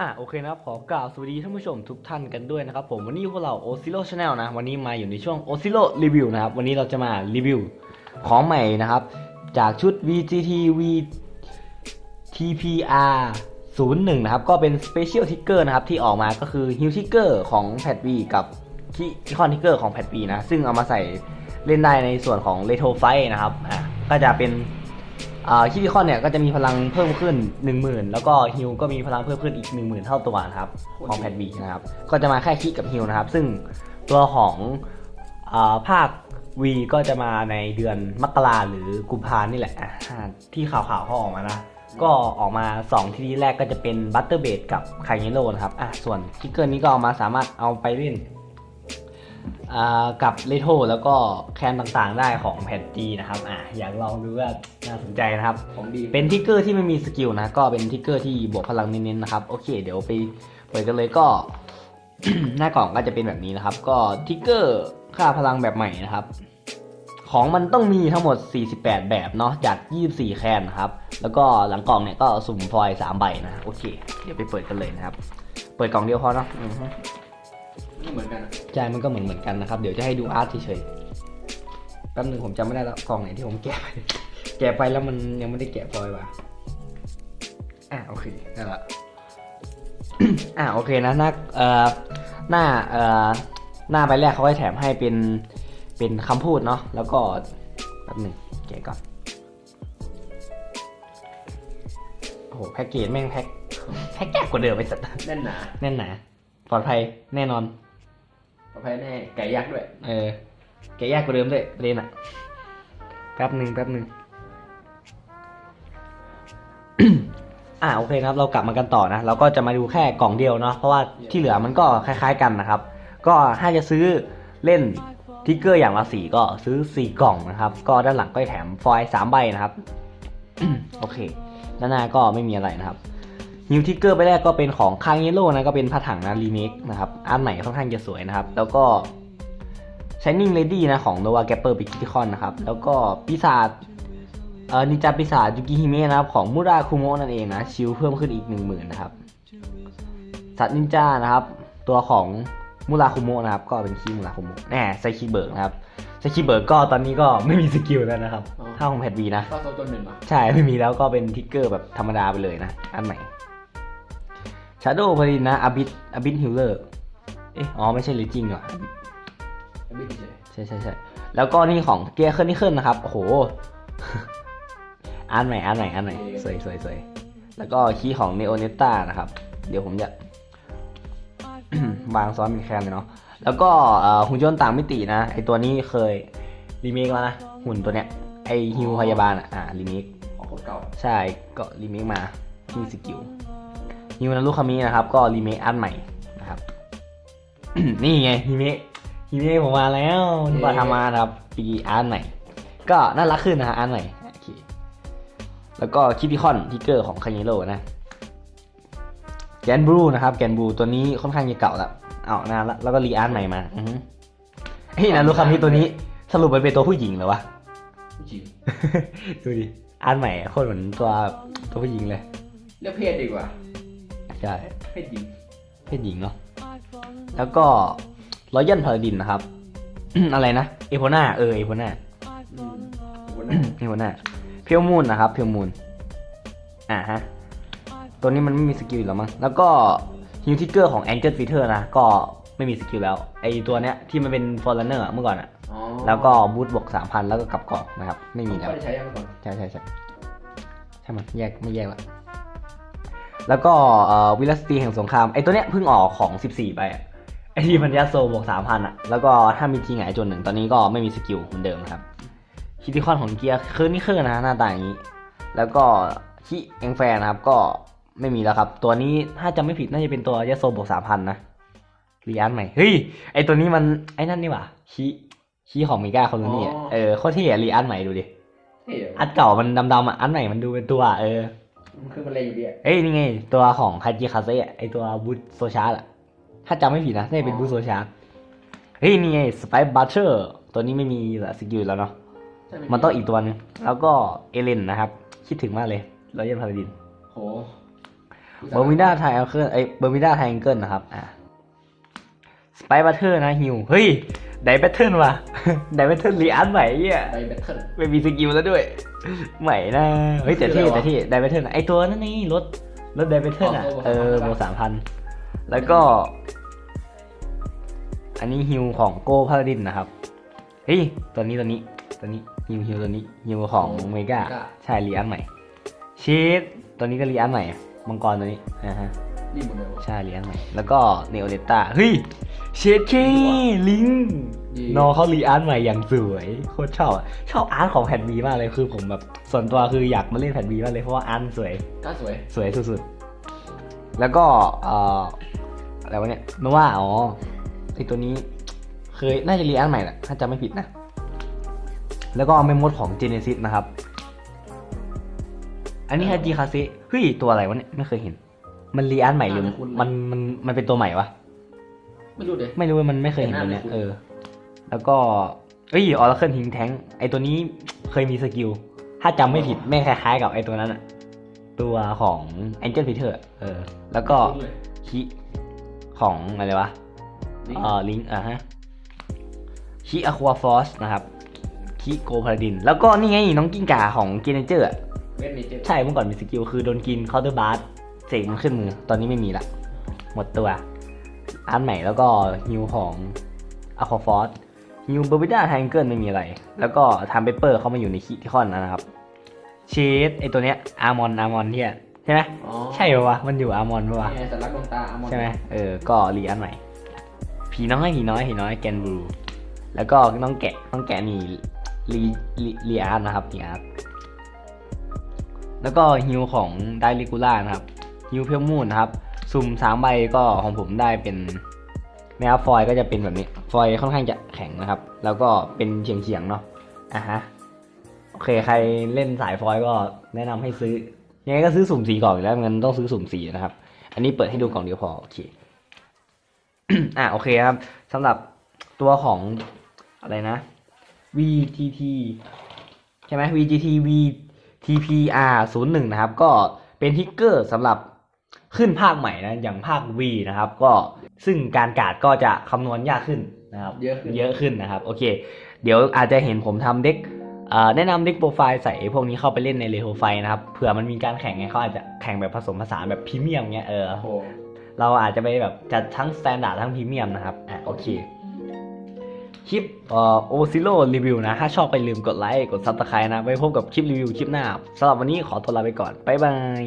อะโอเคนะครับขอกล่าวสวัสดีท่านผู้ชมทุกท่านกันด้วยนะครับผมวันนี้พวกเรา o z i l o Channel นะวันนี้มาอยู่ในช่วง o z i l o Review นะครับวันนี้เราจะมารีวิวของใหม่นะครับ จากชุด VGT V TPR 01 นะครับ ก็เป็น Special Ticker นะครับ ที่ออกมาก็คือ Heal Ticker ของ p a d V กับ k i c o n Ticker ของ p a d V นะ ซึ่งเอามาใส่เล่นได้ในส่วนของ Retro Fight นะครับอะก็จะเป็น คิติคอนเนี่ยก็จะมีพลังเพิ่มขึ้น 10,000 แล้วก็ฮิลก็มีพลังเพิ่มขึ้นอีก 10,000 เท่าตัวนะครับของแพดบีนะครับก็จะมาแค่คิกับฮิลนะครับ ซึ่งตัวของอาภาค V ก็จะมาในเดือนมกราหรือกุมภานี่แหละอะที่ข่าวๆเขาออกมานะ ก็ออกมา 2 ที่แรกก็จะเป็นบัตเตอร์เบดกับไคเนโรนะครับอะส่วนคิกเกอร์นี้ก็เอามาสามารถเอาไปเล่นอ่า กับเลโทแล้วก็แคนต่างๆได้ของแผ่นจีนะครับอะอยากลองดูว่าน่าสนใจนะครับ ของดี เป็นทิกเกอร์ที่ไม่มีสกิลนะ ก็เป็นทิกเกอร์ที่บวกพลังเน้นๆนะครับ โอเค เดี๋ยวไปเปิดกันเลยก็ หน้ากล่องก็จะเป็นแบบนี้นะครับ ก็ทิกเกอร์ค่าพลังแบบใหม่นะครับ ของมันต้องมีทั้งหมด 48 แบบเนาะจาก 24 แคนนะครับ แล้วก็หลังกล่องเนี่ยก็สุ่มฟอยล์3ใบนะ โอเค เดี๋ยวไปเปิดกันเลยนะครับ เปิดกล่องเดียวพอเนาะอือฮึ นี่เหมือนกันอะใช่มันก็เหมือนเหมือนกันนะครับ เดี๋ยวจะให้ดูอาร์ตเฉยๆแป๊บหนึงผมจำไม่ได้แล้วกล่องไหนที่ผมแกะไปแกะไปแล้วมันยังไม่ได้แกะพลอยว่ะอะโอเคนั่นแหละอะโอเคนะหน้าเอ่อหน้าเอ่อหน้าใบแรกเขาให้แถมให้เป็นเป็นคำพูดเนาะแล้วก็แป๊บหนึ่งแกะก่อนโอ้โหแพ็กเกจแม่งแพ็คแพ็คแยกกว่าเดิมไปสัตว์แน่นหนาแน่นหนาปลอดภัยแน่นอนปล อดภัยแน่ไก่ยักษ์ด้วย เออแกะยากกว่าเดิมด้วยประเด็นอะแป๊บหนึ่งแป๊บหนึ่ง อ่าโอเคครับ เรากลับมากันต่อนะ เราก็จะมาดูแค่กล่องเดียวเนาะเพราะว่าที่เหลือมันก็คล้าย ๆ กันนะครับ ก็ถ้าจะซื้อเล่นทิกเกอร์อย่างละสีก็ซื้อสี่กล่องนะครับ ก็ด้านหลังก็แถมฟอยล์สามใบนะครับ โอเค ด้านหน้าก็ไม่มีอะไรนะครับ นิวทิกเกอร์ไปแรกก็เป็นของคางเยโร่นะก็เป็นผ้าถังนะรีเมคนะครับอันใหม่ค่อนข้างจะสวยนะครับ แล้วก็ Shining Lady นะของ Nova g a p p e r b i k i t i c o n นะครับ แล้วก็ปีศาจเอ่อนินจาปีศาจยูกิฮิเมะนะครับของมูราคุโมะนั่นเองนะชิลเพิ่มขึ้นอีก1 0,000นะครับสัตว์นินจานะครับ ตัวของมูราคุโมะนะครับ ก็เป็นคีมูราคุโมะแน่ไซคิเบิร์กนะครับไซคิเบิร์กก็ตอนนี้ก็ไม่มีสกิลแล้วนะครับอ๋อถ้าของแพดวีนะก็โซจนหนึ่งอะใช่ไม่มีแล้วก็เป็นทิกเกอร์แบบธรรมดาไปเลยนะ อันให ม่ Shadow p a l i n นะ Abyss Abyss Healer เอ๊ะอ๋อไม่ใช่ลิจิงเหรอไม่ดีเลยใช่ใช่ใช่แล้วก็นี่ของเกียร์เคิลนี่เคิลนะครับ โอ้โหอ่านใหม่อ่านใหม่อ่านใหม่สวยสวยสวยแล้วก็คีย์ของเนโอเนต้านะครับ เดี๋ยวผมจะ วางซ้อนเป็นแคนเลยเนาะแล้วก็เอ่อหุ่นยนต์ต่างมิตินะไอตัวนี้เคยรีเมคแล้วนะหุ่นตัวเนี้ยไอฮิวพยาบาลอะอ่ารีเมคของคนเก่าใช่ก็รีเมคมาที่สกิล ฮิวนารุคามินะครับ ก็รีเมคอันใหม่นะครับ นี่ไงรีเมครีเมคผมมาแล้วที่ว่าทำมานะครับปีอันใหม่ ก็น่ารักขึ้นนะฮะอันใหม่โอเคแล้วก็คิติคอนทิกเกอร์ของคาเนโร่นะแกนบลูนะครับ แกนบลูตัวนี้ค่อนข้างจะเก่าแล้วเอานานแล้วแล้วก็รีอาร์ตใหม่มาอือฮึเฮ้ยนารุคามิตัวนี้สรุปมันเป็นตัวผู้หญิงเหรอวะผู้จริงดูดิอาร์ตใหม่โคตรเหมือนตัวตัวผู้หญิงเลยเรียกเพศดีกว่า ใช่เพศหญิงเพศหญิงเนาะแล้วก็รอยัลพาราดินนะครับ อะไรนะเอโพนาเออเอโพนาอืมคนนั้นเอโพนาเพียวมูนนะครับเพียวมูนอ่าฮะตัวนี้มันไม่มีสกิลอยู่แล้วมั้งแล้วก็ฮิวทิกเกอร์ของแองเจิลฟีเ t อร์นะก็ไม่มีสกิลแล้วไอตัวเนี้ยที่มันเป็นฟอร์เรนเนอร์เมื่อก่อนอะอ๋อแล้วก็บูทบวกสามพันแล้วก็กลับเกาะนะครับ ไม่มีไม่แล้วได้ใช้ยังมาก่อนใช่ใช่ใช่ใช่มันแยกไม่แยกละ แล้วก็วิลสตีแห่งสงครามไอตัวเนี้ยเพิ่งออกของ 14 ไปอะไอที่มันยัดโซบวก3,000อะแล้วก็ถ้ามีทีหงายจนหนึ่งตอนนี้ก็ไม่มีสกิลเหมือนเดิมนะครับคิติคอนของเกียร์คือนี่คือนะหน้าตาอย่างนี้ แล้วก็คิเองแฟนนะครับก็ไม่มีแล้วครับ ตัวนี้ถ้าจำไม่ผิดน่าจะเป็นตัวยัดโซบวก3,000นะรีอันใหม่เฮ้ยไอตัวนี้มันไอนั่นนี่หว่าคิคิของมิก้าคอนนี่อะเออโคตรเท่อะรีอันใหม่ดูดิเท่อะอันเก่ามันดำๆอะอันใหม่มันดูเป็นตัว เออ มันคือมันเลยอยู่ดีอะเอ้ยนี่ไง ตัวของคาจิคาเซ่อะไอตัวบูทโซชาร์อะถ้าจำไม่ผิดนะน่าจะเป็นบูทโซชาร์เฮ้ยนี่ไงสไปบัตเตอร์ตัวนี้ไม่มีละสกิลแล้วเนาะใช่ไหมันต้องอีกตัวนึงแล้วก็เอเลนนะครับ คิดถึงมากเลยรอยัลพาราดินโหเบอร์มิด้าไทแองเกิลไอยเบอร์มิด้าไทแองเกิลนะครับอะสไปบัตเทอร์นะฮิวเฮ้ย ไดแบทเทิลว่ะไดแบทเทิลรีอาร์ตใหม่เหี้ยไปแบทเทิลไม่มีสกิลแล้วด้วย ใหม่นะเฮ้ยแต่คือที่อะไรวะแต่ที่ไดแบทเทิลไอตัวนั่นนี่รถรถไดแบทเทิลอะอ๋อเออโบโบสาสามมพัพันนแล้วก็ อันนี้ฮิวของโกพาราดินนะครับเฮ้ยตัวนี้ตัวนี้ตัวนี้ฮิวฮิวตัวนี้ฮิวของเมกาใช่รีอันใหม่เชดตัวนี้ก็รีอันใหม่มังกรตัวนี้นะฮะ นี่หมดเลยวะ ใช่รีอันใหม่แล้วก็เนโอเลต้าเฮ้ยเชดเคลิงดี นอเขารีอาร์ตใหม่อย่างสวยโคตรชอบอะชอบอาร์ตของแผ่นบีมากเลยคือผมแบบส่วนตัวคืออยากมาเล่นแผ่นบีมากเลยเพราะว่าอาร์ตสวย ก็สวย สวยสุดๆ แล้วก็เอ่ออะไรวะเนี่ยโนว่า อ๋อไอตัวนี้ เคย น่าจะรีแอคใหม่แหละ ถ้าจำไม่ผิดนะ แล้วก็เมมโมดของ Genesis นะครับ อันนี้ฮาจิคาเซเฮ้ย ตัวอะไรวะเนี่ย ไม่เคยเห็น มันรีแอคใหม่หรือมันมันมันเป็นตัวใหม่วะ ไม่รู้เลย ไม่รู้ว่ามันไม่เคยเห็นตัวเนี้ยแต่หน้าไม่คุ้นเออ แล้วก็เอ้ยออร์เคิลฮิงแทงไอตัวนี้เคยมีสกิล ถ้าจำไม่ผิดแม่งคล้ายๆกับไอตัวนั้นอะตัวของ Angel Peter เออ แล้วก็ไม่รู้เลยคิของอะไรวะลิงก์เออลิงอะฮะคิอะควาฟอสนะครับคิโกพาราดิน แล้วก็นี่ไงน้องกิ้งก่าของเกเนเจอร์เวทเนเจอร์ใช่เมื่อก่อนมีสกิลคือโดนกินเคาน์เตอร์บาร์ เสกมันขึ้นมือ ตอนนี้ไม่มีละ หมดตัวอันใหม่แล้วก็ฮิวของอะควาฟอสฮิวเบอร์บิด้าแทงเกิลไม่มีอะไร แล้วก็ทำเปเปอร์เข้ามาอยู่ในคิที่คอนนะครับเชดไอตัวเนี้ยอาร์มอนอาร์มอนเนี่ยใช่ไหมอ๋อใช่ปะวะมันอยู่อาร์มอนปะวะนี่ไงสัญลักษณ์ดวงตาอามอนใช่ไหมเออก็รีอันใหม่ผีน้อยผีน้อยผีน้อยแกนบลูแล้วก็น้องแกะน้องแกะนี่รีรีรีอาร์ตนะครับรีอาร์ตแล้วก็ฮิวของไดริกูล่านะครับ ฮิวเพียวมูนนะครับ สุ่มสามใบก็ของผมได้เป็นนะครับฟอยก็จะเป็นแบบนี้ ฟอยค่อนข้างจะแข็งนะครับ แล้วก็เป็นเฉียงเฉียงๆเนาะอะฮะโอเคใครเล่นสายฟอยก็แนะนำให้ซื้อยังไงก็ซื้อสุ่มสีก่อนอยู่แล้วงั้นต้องซื้อสุ่มสีนะครับ อันนี้เปิดให้ดูกล่องเดียวพอโอเคอะโอเคครับสำหรับตัวของอะไรนะ VTT ใช่ไหม VGT VTPR 0 1นะครับ ก็เป็นทิกเกอร์สำหรับ ขึ้นภาคใหม่นะอย่างภาค V นะครับ ก็ซึ่งการการ์ดก็จะคำนวณยากขึ้นนะครับเยอะขึ้นเยอะขึ้นนะครับโอเค เดี๋ยวอาจจะเห็นผมทำเด็กเอ่อแนะนำเด็กโปรไฟล์ใส่ไอ้พวกนี้เข้าไปเล่นในเรโทไฟนะครับเผื่อมันมีการแข่งไงเขาอาจจะแข่งแบบผสมผสานแบบพรีเมียมเงี้ยเออโอ้โหเราอาจจะไปแบบจัดทั้งสแตนดาร์ดทั้งพรีเมียมนะครับอะโอเคคลิปเอ่อโอซิโ o รีวิวนะ ถ้าชอบไปลืมกดไลค์ กดซับสไครต์นะ ไว้พบกับคลิปรีวิวคลิปหน้าสำหรับวันนี้ขอตัวลาไปก่อน บ๊ายบาย